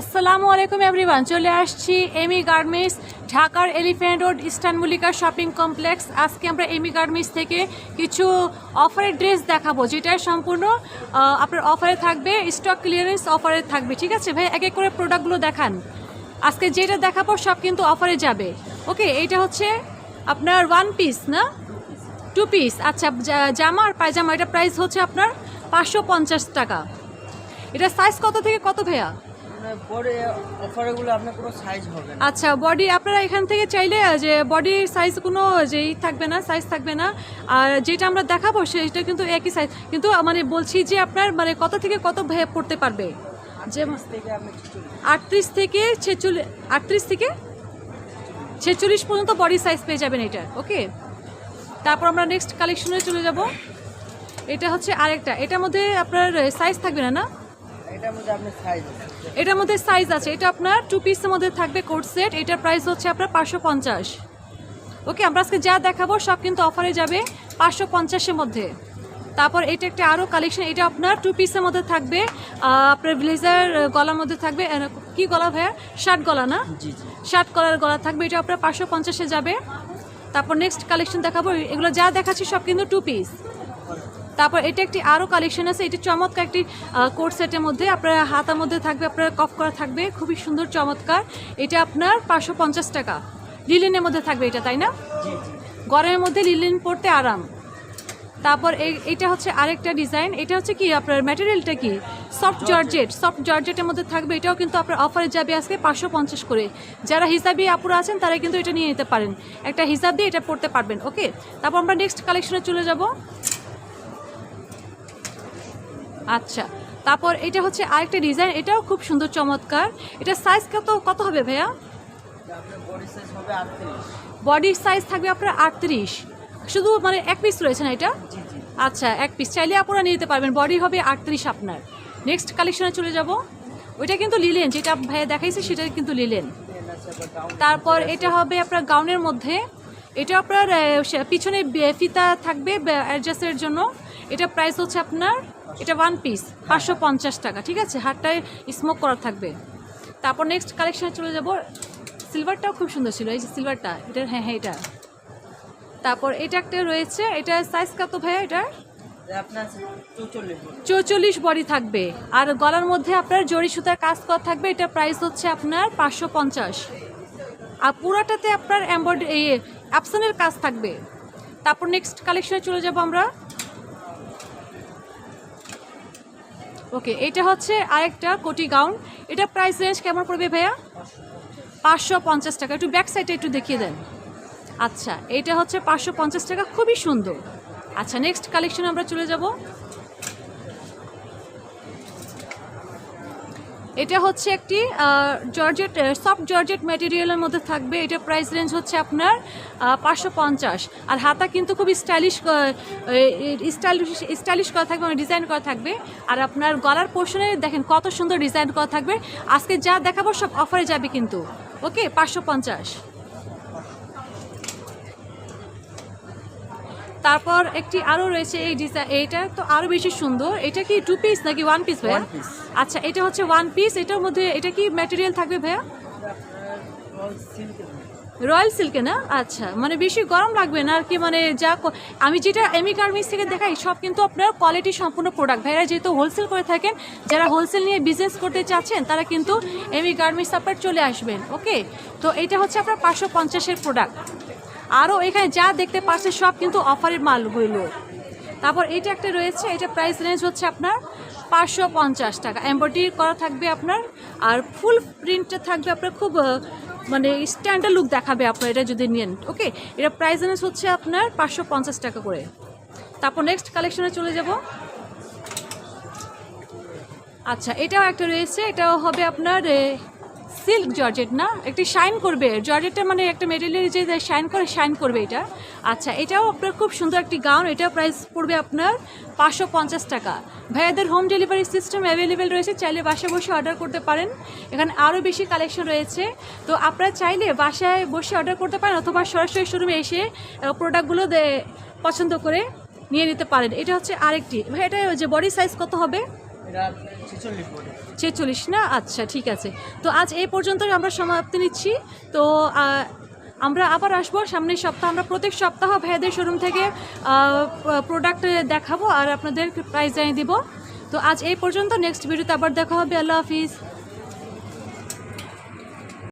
আসসালামু আলাইকুম এভরিওয়ান, চলে আসছি এমি গার্মেন্টস, ঢাকার elephant road eastern Mallika shopping complex. আজকে আমরা এমি গার্মেন্টস থেকে কিছু অফারের ড্রেস দেখাবো, যেটা সম্পূর্ণ আপনার অফারে থাকবে, স্টক ক্লিয়ারেন্স অফারে থাকবে, ঠিক আছে ভাই? এক এক করে প্রোডাক্টগুলো দেখান। আজকে যেটা দেখাবো, সব কিন্তু অফারে যাবে। ওকে, এইটা হচ্ছে আপনার ওয়ান পিস না? টু পিস আচ্ছা জামা আর পায়জামা, এটা প্রাইস হচ্ছে আপনার পাঁচশো পঞ্চাশ টাকা। এটা সাইজ কত থেকে কত ভাইয়া? মানে অফারগুলো আপনার কোনো সাইজ হবে না। আচ্ছা বডি আপনারা এখান থেকে চাইলে যে বডির সাইজ কোনো যেই থাকবে না সাইজ থাকবে না। আর যেটা আমরা দেখাবো সেটা কিন্তু একই সাইজ কিন্তু মানে বলছি যে আপনার মানে কত থেকে কত পড়তে পারবে? যে আটত্রিশ থেকে ছেচল্লিশ আটত্রিশ থেকে ছেচল্লিশ পর্যন্ত বডি সাইজ পেয়ে যাবেন এটা ওকে তারপর আমরা নেক্সট কালেকশনে চলে যাব। এটা হচ্ছে আরেকটা। এটার মধ্যে আপনার সাইজ থাকবে না না? এটার মধ্যে সাইজ আছে। এটা আপনার টু পিসের মধ্যে থাকবে কোট সেট এটার প্রাইস হচ্ছে আপনার পাঁচশো পঞ্চাশ। ওকে আমরা আজকে যা দেখাবো সব কিন্তু অফারে যাবে পাঁচশো পঞ্চাশের মধ্যে। তারপর এটা একটা আরও কালেকশন এটা আপনার টু পিসের মধ্যে থাকবে। আপনার ব্লেজার গলার মধ্যে থাকবে। কি গলা ভাইয়া? শার্ট গলা না? শার্ট কলার গলা থাকবে। এটা আপনার পাঁচশো পঞ্চাশে যাবে। তারপর নেক্সট কালেকশন দেখাবো। এগুলো যা দেখাচ্ছি সব কিন্তু টু পিস তারপর এটা একটি আরও কালেকশন আছে এটি চমৎকার একটি কোট সেটের মধ্যে আপনার হাতার মধ্যে থাকবে আপনার কফ করা থাকবে খুবই সুন্দর চমৎকার। এটা আপনার পাঁচশো পঞ্চাশ টাকা। লিলেনের মধ্যে থাকবে এটা তাই না? গরমের মধ্যে লিলেন পরতে আরাম। তারপর এই- এটা হচ্ছে আরেকটা ডিজাইন এটা হচ্ছে কি আপনার ম্যাটেরিয়ালটা কি? সফট জর্জেট সফট জর্জেটের মধ্যে থাকবে এটাও কিন্তু আপনার অফারে যাবে আজকে পাঁচশো পঞ্চাশ করে। যারা হিসাবি আপুরা আছেন তারা কিন্তু এটা নিয়ে নিতে পারেন। একটা হিসাব দিয়ে এটা পড়তে পারবেন ওকে তারপর আমরা নেক্সট কালেকশনে চলে যাব। আচ্ছা তারপর এটা হচ্ছে আরেকটা ডিজাইন এটাও খুব সুন্দর চমৎকার। এটা সাইজ কত কত হবে ভাইয়া? বডি সাইজ বডির সাইজ থাকবে আপনার আটত্রিশ। শুধু মানে এক পিস রয়েছে না এটা? আচ্ছা এক পিস চাইলে আপনারা নিতে পারবেন। বডি হবে আটত্রিশ আপনার। নেক্সট কালেকশনে চলে যাব। ওইটা কিন্তু লিলেন যেটা ভাইয়া দেখাইছে সেটা কিন্তু লিলেন তারপর এটা হবে আপনার গাউনের মধ্যে। এটা আপনার পিছনে ফিতা থাকবে অ্যাডজাস্টের জন্য। এটা প্রাইস হচ্ছে আপনার এটা ওয়ান পিস পাঁচশো পঞ্চাশ টাকা ঠিক আছে? হাতটায় স্মোক করা থাকবে। তারপর নেক্সট কালেকশানে চলে যাব। সিলভারটাও খুব সুন্দর ছিল এই যে সিলভারটা এটা হ্যাঁ হ্যাঁ এটা। তারপর এটা একটা রয়েছে এটা সাইজ কত ভাইয়া এটার? এটা চৌচল্লিশ বডি। থাকবে। আর গলার মধ্যে আপনার জড়ি সুতার কাজ করা থাকবে এটা প্রাইস হচ্ছে আপনার পাঁচশো পঞ্চাশ। আর পুরাটাতে আপনার এম্বয়ড এই অ্যাপসনের কাজ থাকবে। তারপর নেক্সট কালেকশনে চলে যাব আমরা। ওকে, এটা হচ্ছে আরেকটা কোটি গাউন। এটা প্রাইস রেঞ্জ কেমন পড়বে ভাইয়া? পাঁচশো পঞ্চাশ টাকা। একটু ব্যাক সাইডে একটু দেখিয়ে দেন। আচ্ছা এটা হচ্ছে পাঁচশো পঞ্চাশ টাকা। খুবই সুন্দর। আচ্ছা নেক্সট কালেকশন আমরা চলে যাব। এটা হচ্ছে একটি জর্জেট সফট জর্জেট ম্যাটেরিয়ালের মধ্যে থাকবে। এটা প্রাইস রেঞ্জ হচ্ছে আপনার পাঁচশো পঞ্চাশ। আর হাতা কিন্তু খুব স্টাইলিশ স্টাইলিশ স্টাইলিশ করা থাকবে মানে ডিজাইন করা থাকবে। আর আপনার গলার পোর্শনে দেখেন কত সুন্দর ডিজাইন করা থাকবে। আজকে যা দেখাবো সব অফারে যাবে কিন্তু। ওকে পাঁচশো পঞ্চাশ। তারপর একটি আরও রয়েছে এই ডিজাইন এইটা তো আরও বেশি সুন্দর। এটা কি টু পিস নাকি ওয়ান পিস ভাইয়া? আচ্ছা এটা হচ্ছে ওয়ান পিস এটার মধ্যে এটা কি ম্যাটেরিয়াল থাকবে ভাইয়া? রয়্যাল সিল্কে না? আচ্ছা মানে বেশি গরম লাগবে না আর কি মানে যা আমি যেটা এমি গার্মেন্টস থেকে দেখাই সব কিন্তু আপনার কোয়ালিটি সম্পূর্ণ প্রোডাক্ট ভাইরা যেহেতু হোলসেল করে থাকেন যারা হোলসেল নিয়ে বিজনেস করতে চাচ্ছেন তারা কিন্তু এমি গার্মেন্টস আপনার চলে আসবেন ওকে তো এটা হচ্ছে আপনার পাঁচশো পঞ্চাশের প্রোডাক্ট আরও এখানে যা দেখতে পাচ্ছেন সব কিন্তু অফারের মালগুলো। তারপর এটা একটা রয়েছে, এটা প্রাইস রেঞ্জ হচ্ছে আপনার পাঁচশো পঞ্চাশ টাকা। এমব্রয়ডারি করা থাকবে আপনার, আর ফুল প্রিন্টটা থাকবে আপনার খুব মানে স্ট্যান্ডার্ড লুক দেখাবে আপনার এটা যদি নেন ওকে এটা প্রাইস রেঞ্জ হচ্ছে আপনার পাঁচশো পঞ্চাশ টাকা করে। তারপর নেক্সট কালেকশনে চলে যাব। আচ্ছা এটাও একটা রয়েছে, এটাও হবে আপনার সিল্ক জর্জেট, না? একটি শাইন করবে। জর্জেটটা মানে একটা মেটেরিয়াল যে শাইন করে, শাইন করবে এটা। আচ্ছা এটাও আপনার খুব সুন্দর একটি গাউন। এটা প্রাইস পড়বে আপনার পাঁচশো পঞ্চাশ টাকা। ভাইয়াদের হোম ডেলিভারি সিস্টেম অ্যাভেলেবেল রয়েছে। চাইলে বাসায় বসে অর্ডার করতে পারেন। এখানে আরও বেশি কালেকশন রয়েছে। তো আপনারা চাইলে বাসায় বসে অর্ডার করতে পারেন অথবা সরাসরি শোরুমে এসে প্রোডাক্টগুলো পছন্দ করে নিয়ে নিতে পারেন। এটা হচ্ছে আরেকটি। ভাই এটা যে বডি সাইজ কত হবে? ছেচল্লিশ না? আচ্ছা ঠিক আছে। তো আজ এই পর্যন্ত আমরা সমাপ্তি নিচ্ছি। তো আমরা আবার আসব সামনের সপ্তাহ আমরা প্রত্যেক সপ্তাহ ভাইয়াদের শোরুম থেকে প্রোডাক্ট দেখাবো আর আপনাদের প্রাইস জানিয়ে দিব। তো আজ এই পর্যন্ত নেক্সট ভিডিওতে আবার দেখা হবে। আল্লাহ হাফিজ।